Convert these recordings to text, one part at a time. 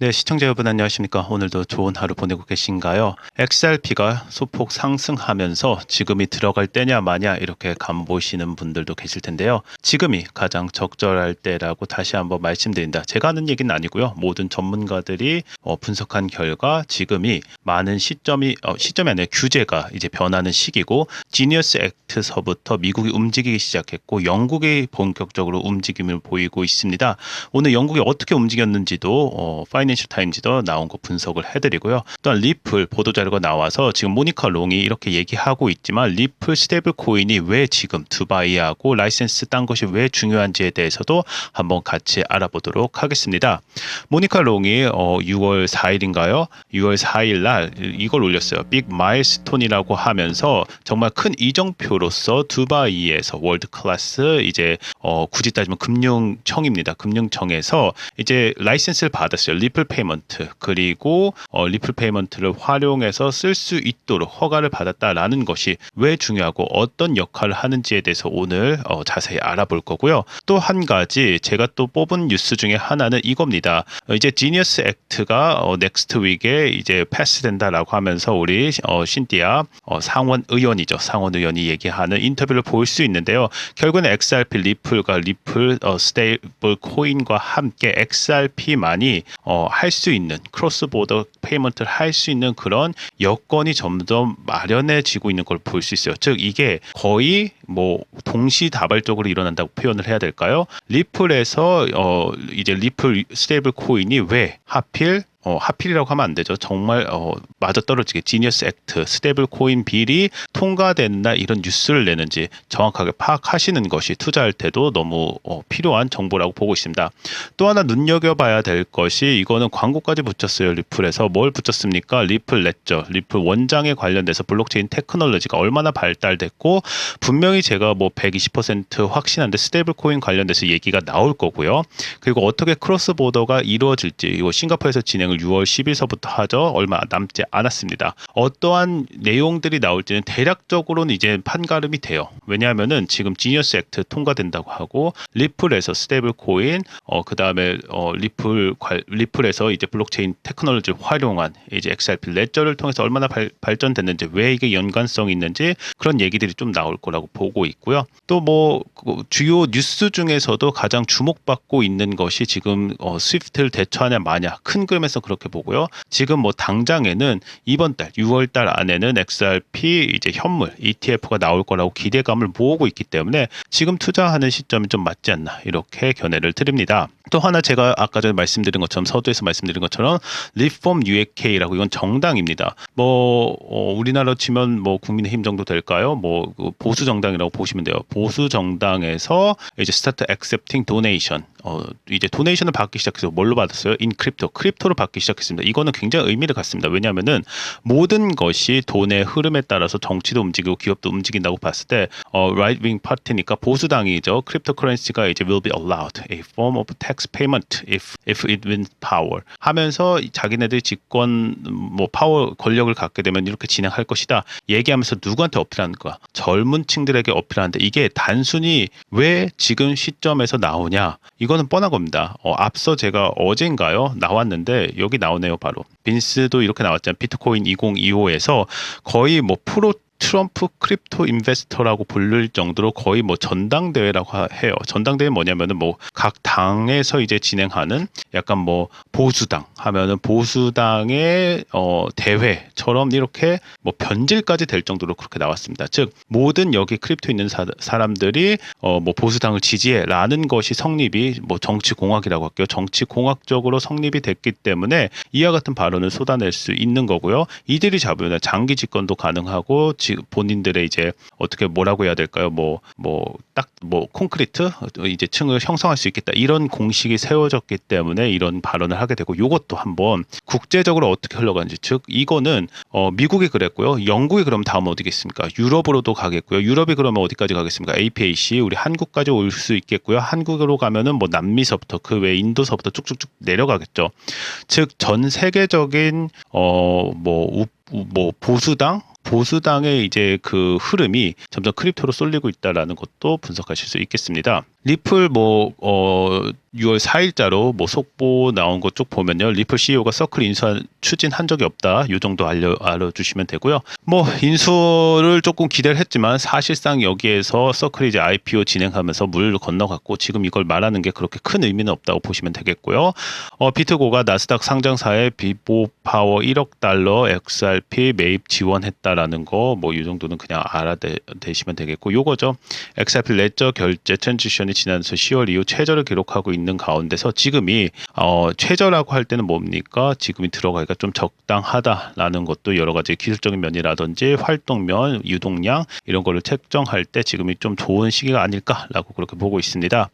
네, 시청자 여러분 안녕하십니까? 오늘도 좋은 하루 보내고 계신가요? XRP가 소폭 상승하면서 지금이 들어갈 때냐 마냐 이렇게 간보시는 분들도 계실 텐데요. 지금이 가장 적절할 때라고 다시 한번 말씀드린다. 제가 하는 얘기는 아니고요. 모든 전문가들이 어, 분석한 결과 지금이 많은 시점이 어, 시점이 아니라 규제가 이제 변하는 시기고 지니어스 액트서부터 미국이 움직이기 시작했고 영국이 본격적으로 움직임을 보이고 있습니다. 오늘 영국이 어떻게 움직였는지도 어, 파이 낸셜 타임즈도 나온 거 분석을 해드리고요. 또한 리플 보도 자료가 나와서 지금 모니카 롱이 이렇게 얘기하고 있지만 리플 스테이블 코인이 왜 지금 두바이하고 라이센스 딴 것이 왜 중요한지에 대해서도 한번 같이 알아보도록 하겠습니다. 모니카 롱이 어, 6월 4일인가요? 6월 4일 날 이걸 올렸어요. 빅 마일스톤이라고 하면서 정말 큰 이정표로서 두바이에서 월드 클래스 이제 어, 굳이 따지면 금융청입니다. 금융청에서 이제 라이센스를 받았어요. 리플 페이먼트 그리고 어, 리플 페이먼트를 활용해서 쓸 수 있도록 허가를 받았다라는 것이 왜 중요하고 어떤 역할을 하는지에 대해서 오늘 어, 자세히 알아볼 거고요. 또 한 가지 제가 또 뽑은 뉴스 중에 하나는 이겁니다. 어, 이제 지니어스 액트가 어, 넥스트 윅에 이제 패스된다라고 하면서 우리 어, 신디아 어, 상원 의원이죠. 상원 의원이 얘기하는 인터뷰를 볼 수 있는데요. 결국은 XRP 리플과 리플 어, 스테이블 코인과 함께 XRP만이 어, 할 수 있는 크로스 보더 페이먼트를 할 수 있는 그런 여건이 점점 마련해지고 있는 걸 볼 수 있어요. 즉 이게 거의 뭐 동시다발적으로 일어난다고 표현을 해야 될까요? 리플에서 어 이제 리플 스테이블 코인이 왜 하필 어, 하필이라고 하면 안 되죠. 정말 어, 맞아 떨어지게 지니어스 액트, 스테이블 코인 빌이 통과된다 이런 뉴스를 내는지 정확하게 파악하시는 것이 투자할 때도 너무 어, 필요한 정보라고 보고 있습니다. 또 하나 눈여겨봐야 될 것이 이거는 광고까지 붙였어요. 리플에서 뭘 붙였습니까? 리플 냈죠. 리플 원장에 관련돼서 블록체인 테크놀로지가 얼마나 발달됐고 분명히 제가 뭐 120% 확신한데 스테이블 코인 관련돼서 얘기가 나올 거고요. 그리고 어떻게 크로스 보더가 이루어질지 이거 싱가포르에서 진행 을 6월 10일서부터 하죠. 얼마 남지 않았습니다. 어떠한 내용들이 나올지는 대략적으로는 이제 판가름이 돼요. 왜냐하면은 지금 지니어스 액트 통과된다고 하고 리플에서 스테이블 코인 어 그 다음에 어 리플 관- 리플에서 이제 블록체인 테크놀로지를 활용한 이제 XRP 레저를 통해서 얼마나 발, 발전됐는지 왜 이게 연관성이 있는지 그런 얘기들이 좀 나올 거라고 보고 있고요. 또 뭐 주요 뉴스 중에서도 가장 주목받고 있는 것이 지금 어, 스위프트를 대처하냐 마냐 큰 그림에서 그렇게 보고요. 지금 뭐 당장에는 이번 달 6월 달 안에는 XRP 이제 현물 ETF가 나올 거라고 기대감을 모으고 있기 때문에 지금 투자하는 시점이 좀 맞지 않나 이렇게 견해를 드립니다. 또 하나 제가 아까 전에 말씀드린 것처럼 서두에서 말씀드린 것처럼 리폼 UK라고 이건 정당입니다. 뭐 어, 우리나라 치면 뭐 국민의힘 정도 될까요? 뭐 그 보수 정당이라고 보시면 돼요. 보수 정당에서 이제 스타트 액셉팅 도네이션 어 이제 도네이션을 받기 시작해서 뭘로 받았어요? 인 크립토 크립토로 받기 시작했습니다. 이거는 굉장히 의미를 갖습니다. 왜냐하면은 모든 것이 돈의 흐름에 따라서 정치도 움직이고 기업도 움직인다고 봤을 때 어, right wing 파티니까 보수당이죠. 크립토 커런시가 이제 will be allowed a form of tax payment if if it wins power 하면서 자기네들이 집권 뭐 파워 권력을 갖게 되면 이렇게 진행할 것이다. 얘기하면서 누구한테 어필하는 거야? 젊은 층들에게 어필하는데 이게 단순히 왜 지금 시점에서 나오냐? 이거는 뻔한 겁니다. 어, 앞서 제가 어젠가요 나왔는데 여기 나오네요 바로 빈스도 이렇게 나왔잖아요. 비트코인 2025에서 거의 뭐 프로 트럼프 크립토 인베스터라고 부를 정도로 거의 뭐 전당대회라고 하- 해요. 전당대회 뭐냐면은 뭐 각 당에서 이제 진행하는 약간 뭐 보수당 하면은 보수당의 어 대회처럼 이렇게 뭐 변질까지 될 정도로 그렇게 나왔습니다. 즉 모든 여기 크립토 있는 사, 사람들이 어 뭐 보수당을 지지해라는 것이 성립이 뭐 정치 공학이라고 할게요. 정치 공학적으로 성립이 됐기 때문에 이와 같은 발언을 쏟아낼 수 있는 거고요. 이들이 잡으면 장기 집권도 가능하고 지- 본인들의 이제 어떻게 뭐라고 해야 될까요? 뭐 뭐딱뭐 콘크리트 이제 층을 형성할 수 있겠다 이런 공식이 세워졌기 때문에 이런 발언을 하게 되고 이것도 한번 국제적으로 어떻게 흘러가는지 즉 이거는 어 미국이 그랬고요. 영국이 그럼 다음 어디겠습니까? 유럽으로도 가겠고요. 유럽이 그러면 어디까지 가겠습니까? APAC 우리 한국까지 올 수 있겠고요. 한국으로 가면은 뭐 남미서부터 그 외 인도서부터 쭉쭉쭉 내려가겠죠. 즉 전 세계적인 어뭐 뭐 보수당 보수당의 이제 그 흐름이 점점 크립토로 쏠리고 있다라는 것도 분석하실 수 있겠습니다. 리플 뭐 어, 6월 4일자로 뭐 속보 나온 것 쭉 보면요. 리플 CEO가 서클 인수 추진한 적이 없다. 이 정도 알려 알아주시면 되고요. 뭐 인수를 조금 기대를 했지만 사실상 여기에서 서클이 이제 IPO 진행하면서 물 건너갔고 지금 이걸 말하는 게 그렇게 큰 의미는 없다고 보시면 되겠고요. 어, 비트고가 나스닥 상장사에 비보 파워 1억 달러 XRP 매입 지원했다라는 거 뭐 이 정도는 그냥 알아대시면 되겠고 요거죠. XRP 레저 결제 트랜지션 이 지난해서 10월 이후 최저를 기록하고 있는 가운데서 지금이 어, 최저라고 할 때는 뭡니까? 지금이 들어가기가 좀 적당하다라는 것도 여러 가지 기술적인 면이라든지 활동면, 유동량 이런 거를 책정할 때 지금이 좀 좋은 시기가 아닐까라고 그렇게 보고 있습니다.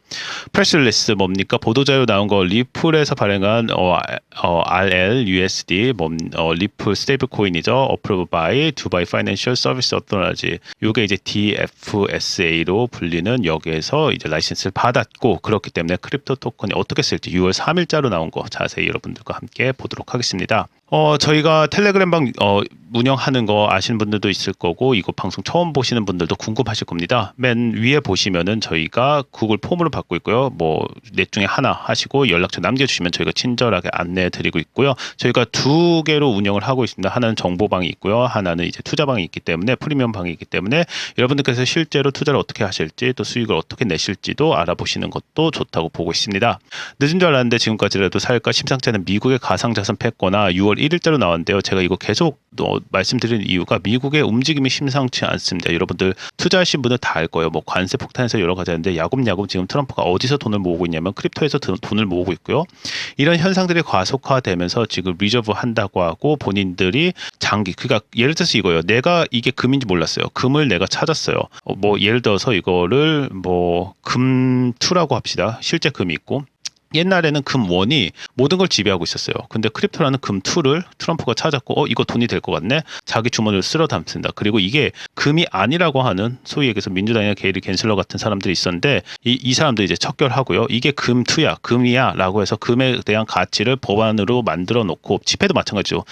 프레스리리스 뭡니까? 보도자료 나온 거 리플에서 발행한 어, 어, RL USD 뭐, 어, 리플 스테이블 코인이죠. Approved by Dubai Financial Service Authority. 요게 이제 DFSA로 불리는 여기에서 이제 라이 센스를 받았고 그렇기 때문에 크립토 토큰이 어떻게 쓸지 6월 3일자로 나온 거 자세히 여러분들과 함께 보도록 하겠습니다. 어, 저희가 텔레그램 방 어, 운영하는 거 아시는 분들도 있을 거고 이거 방송 처음 보시는 분들도 궁금하실 겁니다. 맨 위에 보시면은 저희가 구글 폼으로 받고 있고요. 뭐 넷 중에 하나 하시고 연락처 남겨주시면 저희가 친절하게 안내해 드리고 있고요. 저희가 두 개로 운영을 하고 있습니다. 하나는 정보방이 있고요. 하나는 이제 투자방이 있기 때문에 프리미엄 방이 있기 때문에 여러분들께서 실제로 투자를 어떻게 하실지 또 수익을 어떻게 내실지도 알아보시는 것도 좋다고 보고 있습니다. 늦은 줄 알았는데 지금까지라도 살까 심상치 않은 미국의 가상자산 패거나 6월 1일자로 나왔는데요. 제가 이거 계속 어, 말씀드리는 이유가 미국의 움직임이 심상치 않습니다. 여러분들 투자하신 분들 다알 거예요. 뭐 관세 폭탄에서 여러 가지 하는데 야금야금 지금 트럼프가 어디서 돈을 모으고 있냐면 크립토에서 돈- 돈을 모으고 있고요. 이런 현상들이 과속화되면서 지금 리저브 한다고 하고 본인들이 장기 그러니까 예를 들어서 이거요. 내가 이게 금인지 몰랐어요. 금을 내가 찾았어요. 어, 뭐 예를 들어서 이거를 뭐 금투라고 합시다. 실제 금이 있고 옛날에는 금원이 모든 걸 지배하고 있었어요. 근데 크립토라는 금2를 트럼프가 찾았고, 어, 이거 돈이 될 것 같네? 자기 주머니로 쓸어 담습니다. 그리고 이게 금이 아니라고 하는 소위 얘기해서 민주당이나 게이리 겐슬러 같은 사람들이 있었는데, 이, 이 사람들 이제 척결하고요. 이게 금2야, 금이야, 라고 해서 금에 대한 가치를 법안으로 만들어 놓고, 지폐도 마찬가지죠.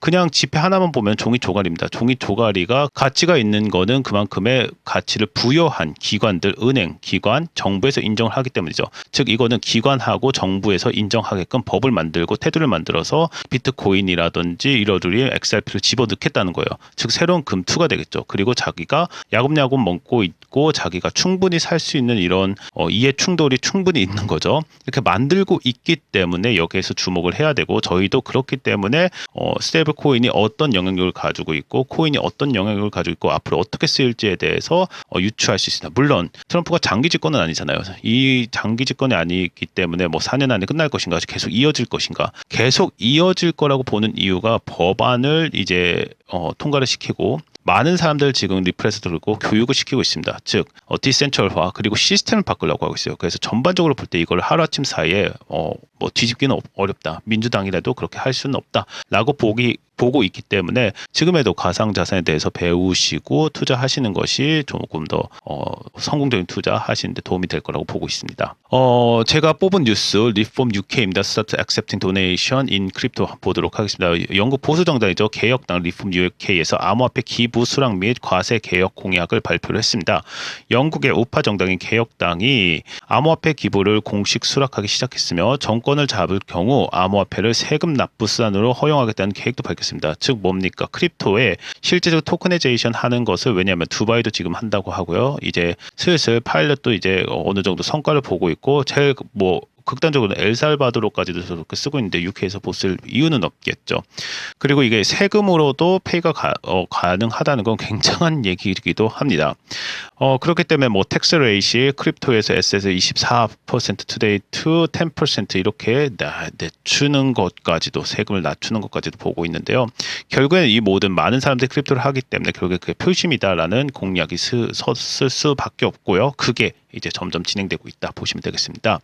그냥 지폐 하나만 보면 종이 조각입니다. 종이 조각이가 가치가 있는 거는 그만큼의 가치를 부여한 기관들, 은행, 기관, 정부에서 인정을 하기 때문이죠. 즉 이거는 기관하고 정부에서 인정하게끔 법을 만들고 테두를 만들어서 비트코인이라든지 이러들이 XRP를 집어넣겠다는 거예요. 즉 새로운 금투가 되겠죠. 그리고 자기가 야금야금 먹고 있고 자기가 충분히 살 수 있는 이런 어, 이해 충돌이 충분히 있는 거죠. 이렇게 만들고 있기 때문에 여기에서 주목을 해야 되고 저희도 그렇기 때문에 어, 스테이블 코인이 어떤 영향력을 가지고 있고 코인이 어떤 영향력을 가지고 있고 앞으로 어떻게 쓰일지에 대해서 어, 유추할 수 있습니다. 물론 트럼프가 장기 집권은 아니잖아요. 이 장기 집권이 아니기 때문에 뭐 4년 안에 끝날 것인가 계속 이어질 것인가 계속 이어질 거라고 보는 이유가 법안을 이제 어, 통과를 시키고 많은 사람들 지금 리프레스 들고 교육을 시키고 있습니다. 즉 어, 디센트럴화 그리고 시스템을 바꾸려고 하고 있어요. 그래서 전반적으로 볼 때 이걸 하루아침 사이에 어, 뭐 뒤집기는 어- 어렵다. 민주당이라도 그렇게 할 수는 없다라고 보기 보고 있기 때문에 지금에도 가상 자산에 대해서 배우시고 투자하시는 것이 조금 더 어, 성공적인 투자 하시는데 도움이 될 거라고 보고 있습니다. 어, 제가 뽑은 뉴스 리폼 UK입니다. Start accepting donation in crypto 보도록 하겠습니다. 영국 보수 정당이죠. 개혁당 리폼 UK에서 암호화폐 기부 수락 및 과세 개혁 공약을 발표를 했습니다. 영국의 우파 정당인 개혁당이 암호화폐 기부를 공식 수락하기 시작했으며 정권을 잡을 경우 암호화폐를 세금 납부 수단으로 허용하겠다는 계획도 밝혔습니다. 즉 뭡니까? 크립토에 실제적으로 토크네제이션 하는 것을 왜냐하면 두바이도 지금 한다고 하고요. 이제 슬슬 파일럿도 이제 어느 정도 성과를 보고 있고 제일 뭐 극단적으로 엘살바도르까지도 쓰고 있는데 UK에서 보쓸 이유는 없겠죠. 그리고 이게 세금으로도 페이가 가, 어, 가능하다는 건 굉장한 얘기이기도 합니다. 어, 그렇기 때문에 뭐 텍스 레이시 크립토에서 에셋을 24% 투데이 투 10% 이렇게 나- 낮추는 것까지도 세금을 낮추는 것까지도 보고 있는데요. 결국에는 이 모든 많은 사람들이 크립토를 하기 때문에 결국에 그게 표심이다라는 공약이 스, 섰을 수밖에 없고요. 그게 이제 점점 진행되고 있다 보시면 되겠습니다.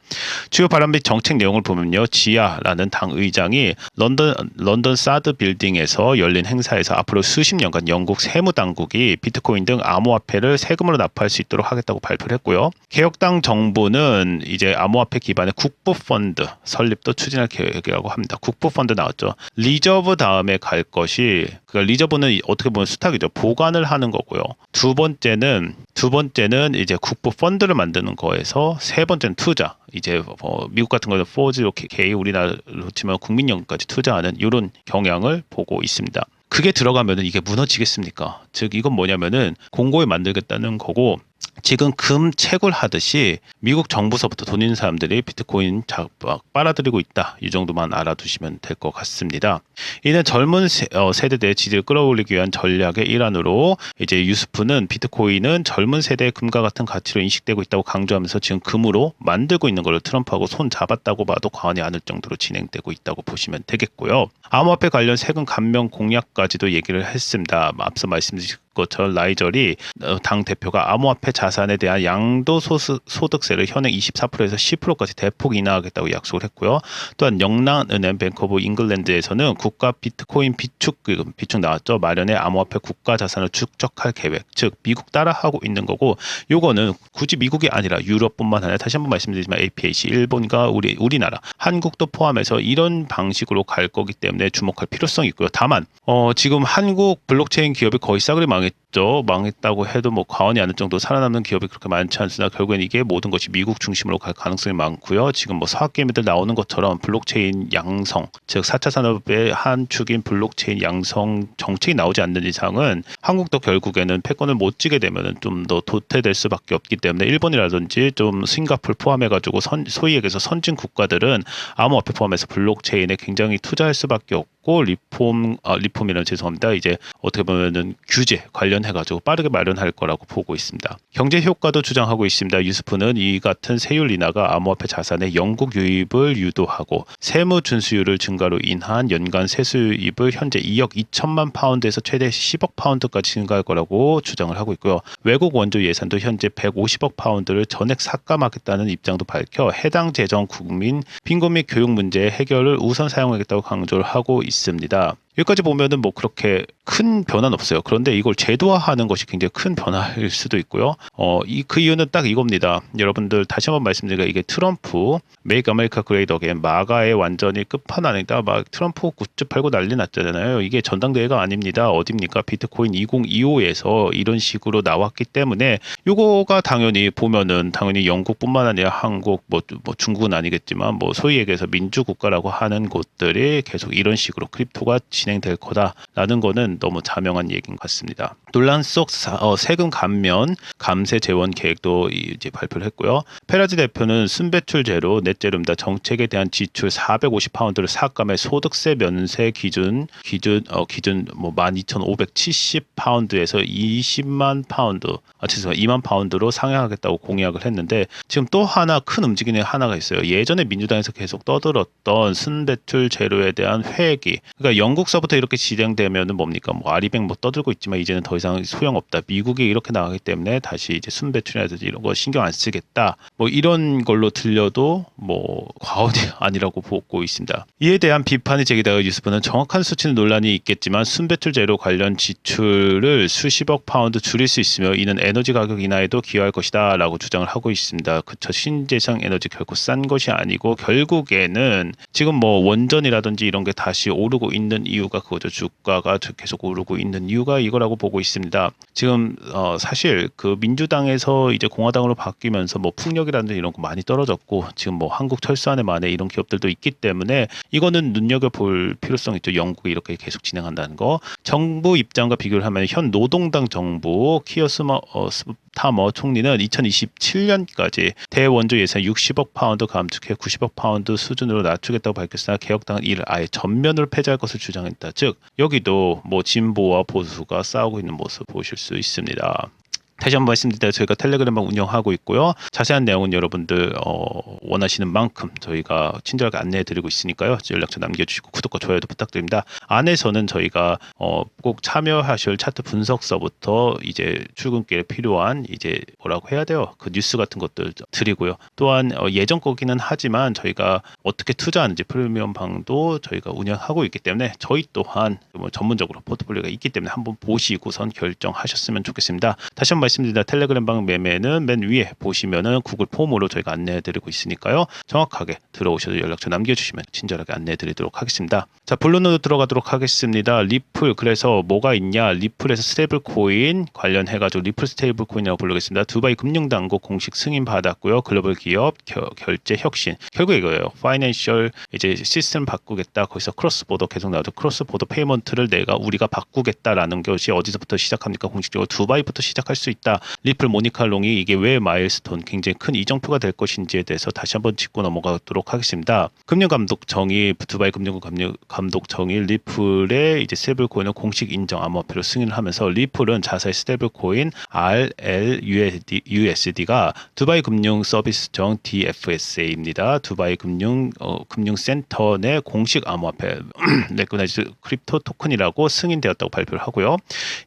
주요 발언 및 정책 내용을 보면요. 지아라는 당 의장이 런던 런던 사드 빌딩에서 열린 행사에서 앞으로 수십 년간 영국 세무 당국이 비트코인 등 암호화폐를 세금으로 납부할 수 있도록 하겠다고 발표를 했고요. 개혁당 정부는 이제 암호화폐 기반의 국부 펀드 설립도 추진할 계획이라고 합니다. 국부 펀드 나왔죠. 리저브 다음에 갈 것이 그러니까 리저브는 어떻게 보면 수탁이죠. 보관을 하는 거고요. 두 번째는 두 번째는 이제 국부 펀드를 투자를 만드는 거에서 세 번째는 투자. 이제 뭐 미국 같은 거는 4G K 우리나라로 치면 국민연금까지 투자하는 이런 경향을 보고 있습니다. 그게 들어가면은 이게 무너지겠습니까? 즉 이건 뭐냐면은 공고에 만들겠다는 거고 지금 금 채굴 하듯이 미국 정부서부터 돈 있는 사람들이 비트코인 자- 막 빨아들이고 있다. 이 정도만 알아두시면 될 것 같습니다. 이는 젊은 세, 어, 세대들의 지지를 끌어올리기 위한 전략의 일환으로 이제 유스프는 비트코인은 젊은 세대의 금과 같은 가치로 인식되고 있다고 강조하면서 지금 금으로 만들고 있는 걸로 트럼프하고 손 잡았다고 봐도 과언이 아닐 정도로 진행되고 있다고 보시면 되겠고요. 암호화폐 관련 세금 감면 공약까지도 얘기를 했습니다. 앞서 말씀드린 것처럼 라이절이 어, 당 대표가 암호화폐 자산에 대한 양도 소득세를 현행 24%에서 10%까지 대폭 인하하겠다고 약속을 했고요. 또한 영란은행 뱅크 오브 잉글랜드에서는 국가 비트코인 비축 그 비축 나왔죠. 마련의 암호화폐 국가 자산을 축적할 계획, 즉 미국 따라하고 있는 거고 요거는 굳이 미국이 아니라 유럽뿐만 아니라 다시 한번 말씀드리지만 APAC 일본과 우리 우리나라 한국도 포함해서 이런 방식으로 갈 거기 때문에 주목할 필요성이 있고요. 다만 어, 지금 한국 블록체인 기업이 거의 싸그리 망 lange 했죠. 망했다고 해도 뭐 과언이 아닐 정도 살아남는 기업이 그렇게 많지 않으나 결국엔 이게 모든 것이 미국 중심으로 갈 가능성이 많고요. 지금 뭐 사학 게임들 나오는 것처럼 블록체인 양성, 즉 4차 산업의 한 축인 블록체인 양성 정책이 나오지 않는 이상은 한국도 결국에는 패권을 못 쥐게 되면은 좀 더 도태될 수밖에 없기 때문에 일본이라든지 좀 싱가폴 포함해가지고 선, 소위 얘기해서 선진 국가들은 암호화폐 포함해서 블록체인에 굉장히 투자할 수밖에 없고 리폼 아, 리폼이라는 죄송합니다. 이제 어떻게 보면은 규제 관련 해가지고 빠르게 마련할 거라고 보고 있습니다. 경제 효과도 주장하고 있습니다. 유스프는 이 같은 세율 인하가 암호화폐 자산의 영국 유입을 유도하고 세무 준수율을 증가로 인한 연간 세수입을 현재 2억 2천만 파운드에서 최대 10억 파운드까지 증가할 거라고 주장을 하고 있고요. 외국 원조 예산도 현재 150억 파운드를 전액 삭감하겠다는 입장도 밝혀 해당 재정 국민 빈곤 및 교육 문제 해결을 우선 사용하겠다고 강조를 하고 있습니다. 여기까지 보면은 뭐 그렇게 큰 변화는 없어요. 그런데 이걸 제도화하는 것이 굉장히 큰 변화일 수도 있고요. 어, 이 그 이유는 딱 이겁니다. 여러분들 다시 한번 말씀드리가 이게 트럼프 메이크 아메리카 그레이드 어게인 마가의 완전히 끝판왕이다. 막 트럼프 굿즈 팔고 난리 났잖아요. 이게 전당대회가 아닙니다. 어딥니까? 비트코인 2025에서 이런 식으로 나왔기 때문에 요거가 당연히 보면은 당연히 영국뿐만 아니라 한국 뭐, 뭐 중국은 아니겠지만 뭐 소위 얘기해서 민주 국가라고 하는 곳들이 계속 이런 식으로 크립토가 진행될 거다라는 거는 너무 자명한 얘기인 것 같습니다. 논란 속 사- 어, 세금 감면 감세 재원 계획도 이제 발표를 했고요. 페라지 대표는 순배출제로 넷제룸다 정책에 대한 지출 450파운드를 삭감해 소득세 면세 기준 기준 어 기준 뭐 12,570파운드에서 20만 파운드 아 죄송해요 2만 파운드로 상향하겠다고 공약을 했는데 지금 또 하나 큰 움직임이 하나가 있어요. 예전에 민주당에서 계속 떠들었던 순배출 제로에 대한 회기 그러니까 영국서부터 이렇게 진행되면은 뭡니까 뭐 아리백 뭐 떠들고 있지만 이제는 더 이상 소용 없다. 미국이 이렇게 나가기 때문에 다시 이제 순배출이라든지 이런 거 신경 안 쓰겠다. 뭐 이런 걸로 들려도 뭐 과언이 아니라고 보고 있습니다. 이에 대한 비판이 제기되어 유스프는 정확한 수치는 논란이 있겠지만 순배출 제로 관련 지출을 수십억 파운드 줄일 수 있으며 이는 에너지 가격 인하에도 기여할 것이다라고 주장을 하고 있습니다. 그쵸 신재생 에너지 결코 싼 것이 아니고 결국에는 지금 뭐 원전이라든지 이런 게 다시 오르고 있는 이유가 그거죠. 주가가 계속 오르고 있는 이유가 이거라고 보고 있습니다. 지금 어 사실 그 민주당에서 이제 공화당으로 바뀌면서 뭐 풍력이라든지 이런 거 많이 떨어졌고 지금 뭐 한국 철수안에 만에 이런 기업들도 있기 때문에 이거는 눈여겨 볼 필요성 있죠. 영국이 이렇게 계속 진행한다는 거. 정부 입장과 비교를 하면 현 노동당 정부 키어 스머 어, 스타머 총리는 2027년까지 대원조 예산 60억 파운드 감축해 90억 파운드 수준으로 낮추겠다고 밝혔으나 개혁당은 이를 아예 전면으로 폐지할 것을 주장했다. 즉 여기도 뭐 진보와 보수가 싸우고 있는 모습 보실 수 있습니다. 다시 한번 말씀드리다 저희가 텔레그램만 운영하고 있고요. 자세한 내용은 여러분들 어, 원하시는 만큼 저희가 친절하게 안내해드리고 있으니까요. 연락처 남겨주시고 구독과 좋아요도 부탁드립니다. 안에서는 저희가 어, 꼭 참여하실 차트 분석서부터 이제 출근길에 필요한 이제 뭐라고 해야 돼요? 그 뉴스 같은 것들 드리고요. 또한 어, 예전 거기는 하지만 저희가 어떻게 투자하는지 프리미엄 방도 저희가 운영하고 있기 때문에 저희 또한 뭐 전문적으로 포트폴리오가 있기 때문에 한번 보시고선 결정하셨으면 좋겠습니다. 다시 한번 말씀 드린 텔레그램 방 매매는 맨 위에 보시면은 구글 폼으로 저희가 안내해 드리고 있으니까요. 정확하게 들어오셔서 연락처 남겨 주시면 친절하게 안내해 드리도록 하겠습니다. 자, 본론으로 들어가도록 하겠습니다. 리플 그래서 뭐가 있냐? 리플에서 스테이블 코인 관련해 가지고 리플 스테이블 코인이라고 부르겠습니다. 두바이 금융 당국 공식 승인 받았고요. 글로벌 기업 겨- 결제 혁신 결국 이거예요. 파이낸셜 이제 시스템 바꾸겠다. 거기서 크로스 보더 계속 나오죠. 크로스 보더 페이먼트를 내가 우리가 바꾸겠다라는 것이 어디서부터 시작합니까? 공식적으로 두바이부터 시작할 수 있다. 리플 모니카 롱이 이게 왜 마일스톤 굉장히 큰 이정표가 될 것인지에 대해서 다시 한번 짚고 넘어가도록 하겠습니다. 금융 감독청이 두바이 금융 감독청이 리플의 이제 스테이블 코인을 공식 인정 암호화폐로 승인을 하면서 리플은 자사의 스테이블 코인 RLUSD, USD가 두바이 금융 서비스청 DFSA입니다. 두바이 금융 어, 금융센터 내 공식 암호화폐 레코나이즈 크립토 토큰이라고 승인되었다고 발표를 하고요.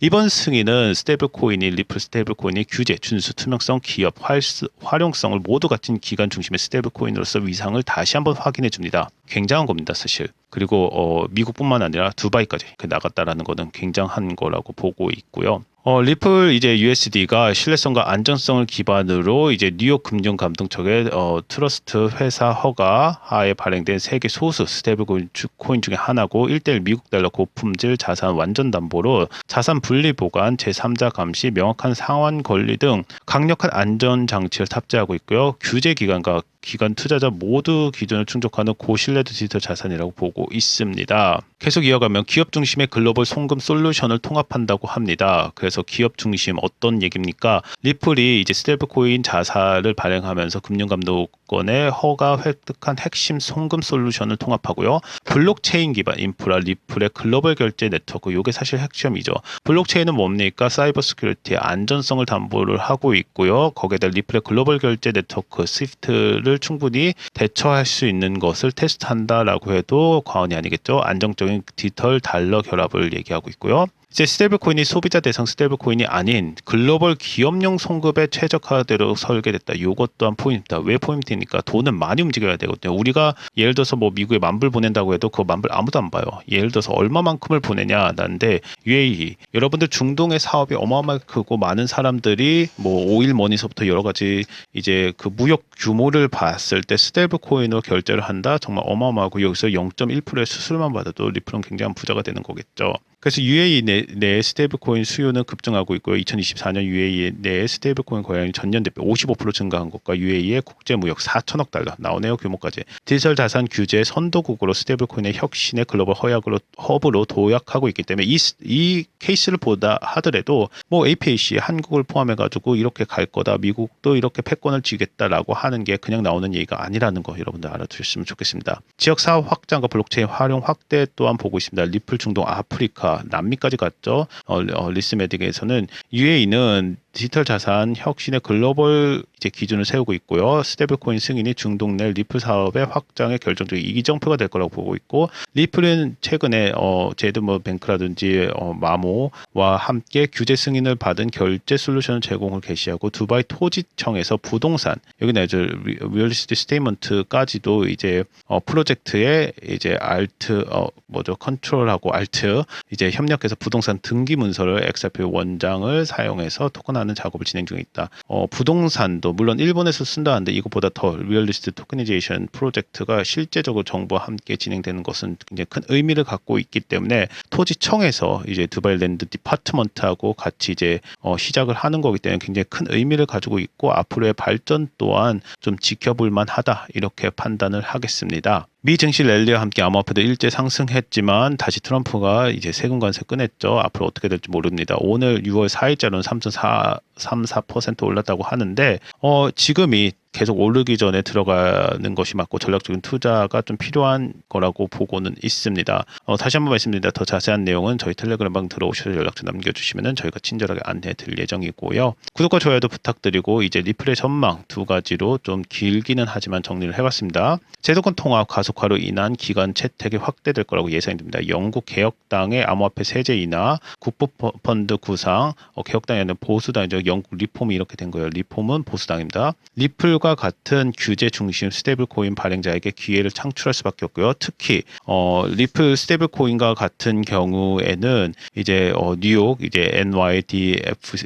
이번 승인은 스테이블 코인이 리플 스테이블 코인이 규제, 준수, 투명성, 기업 활수, 활용성을 모두 갖춘 기관 중심의 스테이블 코인으로서 위상을 다시 한번 확인해 줍니다. 굉장한 겁니다, 사실. 그리고 어, 미국뿐만 아니라 두바이까지 나갔다라는 거는 굉장한 거라고 보고 있고요. 어, 리플 이제 USD가 신뢰성과 안전성을 기반으로 이제 뉴욕 금융감독청의 어, 트러스트 회사 허가 하에 발행된 세계 소수 스테이블 코인 주- 코인 중에 하나고 1대1 미국 달러 고품질 자산 완전 담보로 자산 분리 보관, 제3자 감시, 명확한 상환 권리 등 강력한 안전 장치를 탑재하고 있고요. 규제 기관과 기관 투자자 모두 기준을 충족하는 고신뢰도 디지털 자산이라고 보고 있습니다. 계속 이어가면 기업 중심의 글로벌 송금 솔루션을 통합한다고 합니다. 그래서 기업 중심 어떤 얘기입니까? 리플이 이제 스테이블 코인 자사를 발행하면서 금융 감독 원의 허가 획득한 핵심 송금 솔루션을 통합하고요. 블록체인 기반 인프라 리플의 글로벌 결제 네트워크 요게 사실 핵심이죠. 블록체인은 뭡니까? 사이버 스큐리티의 안전성을 담보를 하고 있고요. 거기에다 리플의 글로벌 결제 네트워크 스위프트를 충분히 대처할 수 있는 것을 테스트한다라고 해도 과언이 아니겠죠. 안정적인 디지털 달러 결합을 얘기하고 있고요. 이제 스테이블 코인이 소비자 대상 스테이블 코인이 아닌 글로벌 기업용 송급에 최적화대로 설계됐다. 요것 또한 포인트다. 왜 포인트입니까? 돈은 많이 움직여야 되거든요. 우리가 예를 들어서 뭐 미국에 만불 보낸다고 해도 그 만불 아무도 안 봐요. 예를 들어서 얼마만큼을 보내냐. 난데 UAE 여러분들 중동의 사업이 어마어마하게 크고 많은 사람들이 뭐 오일 머니서부터 여러 가지 이제 그 무역 규모를 봤을 때 스테이블 코인으로 결제를 한다. 정말 어마어마하고 여기서 0.1%의 수수료만 받아도 리플은 굉장한 부자가 되는 거겠죠. 그래서 UAE 내, 내 스테이블 코인 수요는 급증하고 있고요. 2024년 UAE 내 스테이블 코인 거래량이 전년 대비 55% 증가한 것과 UAE의 국제 무역 4천억 달러 나오네요 규모까지. 디지털 자산 규제 선도국으로 스테이블 코인의 혁신의 글로벌 허약으로 허브로 도약하고 있기 때문에 이, 스- 이 케이스를 보다 하더라도 뭐 APAC 한국을 포함해 가지고 이렇게 갈 거다. 미국도 이렇게 패권을 쥐겠다라고 하는 게 그냥 나오는 얘기가 아니라는 거 여러분들 알아두셨으면 좋겠습니다. 지역 사업 확장과 블록체인 활용 확대 또한 보고 있습니다. 리플 중동 아프리카 남미까지 갔죠. 어, 어, 리스메딕에서는 UAE는 디지털 자산 혁신의 글로벌 이제 기준을 세우고 있고요. 스테이블 코인 승인이 중동 내 리플 사업의 확장에 결정적인 이기정표가 될 거라고 보고 있고 리플은 최근에 어 제드 뭐 뱅크라든지 어, 마모와 함께 규제 승인을 받은 결제 솔루션 제공을 개시하고 두바이 토지청에서 부동산 여기는 이제 리얼리스티 스테이먼트까지도 이제 어 프로젝트에 이제 알트 어 뭐죠 컨트롤하고 알트 이제 협력해서 부동산 등기 문서를 XRP 원장을 사용해서 토큰 하는 작업을 진행 중에 있다. 어, 부동산도 물론 일본에서 쓴다 하는데 이것보다 더 리얼리스트 토큰이제이션 프로젝트가 실제적으로 정부와 함께 진행되는 것은 굉장히 큰 의미를 갖고 있기 때문에 토지청에서 이제 두바이 랜드 디파트먼트하고 같이 이제 어, 시작을 하는 거기 때문에 굉장히 큰 의미를 가지고 있고 앞으로의 발전 또한 좀 지켜볼 만하다 이렇게 판단을 하겠습니다. 미 증시 랠리와 함께 암호화폐도 일제 상승했지만 다시 트럼프가 이제 세금 관세 꺼냈죠. 앞으로 어떻게 될지 모릅니다. 오늘 6월 4일자로는 3.34% 올랐다고 하는데 어 지금이 계속 오르기 전에 들어가는 것이 맞고 전략적인 투자가 좀 필요한 거라고 보고는 있습니다. 어, 다시 한번 말씀드립니다. 더 자세한 내용은 저희 텔레그램방 들어오셔서 연락처 남겨주시면 저희가 친절하게 안내해 드릴 예정이고요. 구독과 좋아요도 부탁드리고 이제 리플의 전망 두 가지로 좀 길기는 하지만 정리를 해봤습니다. 제도권 통합 가속화로 인한 기관 채택이 확대될 거라고 예상이 됩니다. 영국 개혁당의 암호화폐 세제 인하, 국부펀드 구상, 어, 아니라 보수당이죠. 영국 리폼이 이렇게 된 거예요. 리폼은 보수당입니다. 리플과 리플과 같은 규제 중심 스테이블 코인 발행자에게 기회를 창출할 수밖에 없고요. 특히 어, 리플 스테이블 코인과 같은 경우에는 이제 어, 뉴욕 이제 NYDFS와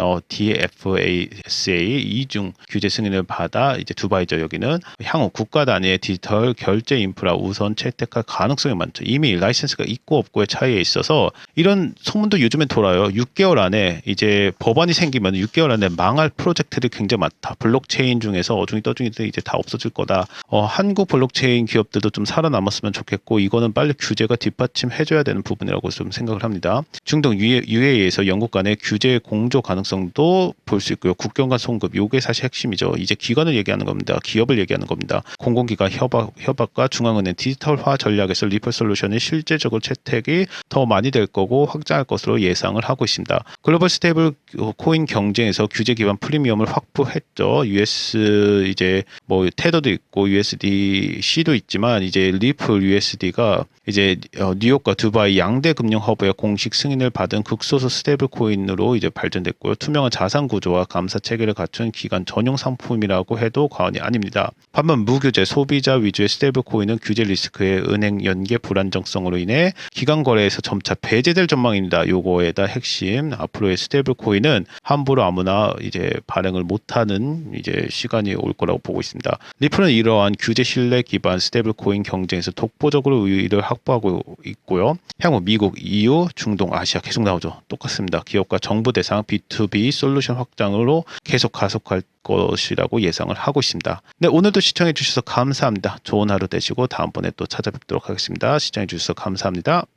어, DFASA 이중 규제 승인을 받아 이제 두바이죠 여기는 향후 국가 단위의 디지털 결제 인프라 우선 채택할 가능성이 많죠. 이미 라이센스가 있고 없고의 차이에 있어서 이런 소문도 요즘엔 돌아요. 6개월 안에 이제 법안이 생기면 6개월 안에 망할 프로젝트들이 굉장히 많다. 블록체인 중에서 어중이 떠중이들 이제 다 없어질 거다. 어, 한국 블록체인 기업들도 좀 살아남았으면 좋겠고 이거는 빨리 규제가 뒷받침해줘야 되는 부분이라고 좀 생각을 합니다. 중동 UAE에서 영국 간의 규제 공조 가능성도 볼 수 있고요. 국경 간 송급 요게 사실 핵심이죠. 이제 기관을 얘기하는 겁니다. 기업을 얘기하는 겁니다. 공공기관 협약, 협약과 중앙은행 디지털화 전략에서 리플 솔루션의 실제적으로 채택이 더 많이 될 거고 확장할 것으로 예상을 하고 있습니다. 글로벌 스테이블 코인 경쟁에서 규제 기반 프리미엄을 확보했죠. US 이제 뭐 테더도 있고 USDC도 있지만 이제 리플 USD가 이제 어, 뉴욕과 두바이 양대 금융 허브의 공식 승인을 받은 극소수 스테이블 코인으로 이제 발전됐고요. 투명한 자산 구조와 감사 체계를 갖춘 기관 전용 상품이라고 해도 과언이 아닙니다. 반면 무규제 소비자 위주의 스테이블 코인은 규제 리스크의 은행 연계 불안정성으로 인해 기관 거래에서 점차 배제될 전망입니다. 요거에다 핵심 앞으로의 스테이블 코인은 함부로 아무나 이제 발행을 못하는 이제 시간이 올 거라고 보고 있습니다. 리플은 이러한 규제 신뢰 기반 스테이블 코인 경쟁에서 독보적으로 우위를 확보하고 있고요. 향후 미국, EU, 중동, 아시아 계속 나오죠. 똑같습니다. 기업과 정부 대상 B2B 솔루션 확장으로 계속 가속할 것이라고 예상을 하고 있습니다. 네, 오늘도 시청해 주셔서 감사합니다. 좋은 하루 되시고 다음번에 또 찾아뵙도록 하겠습니다. 시청해 주셔서 감사합니다.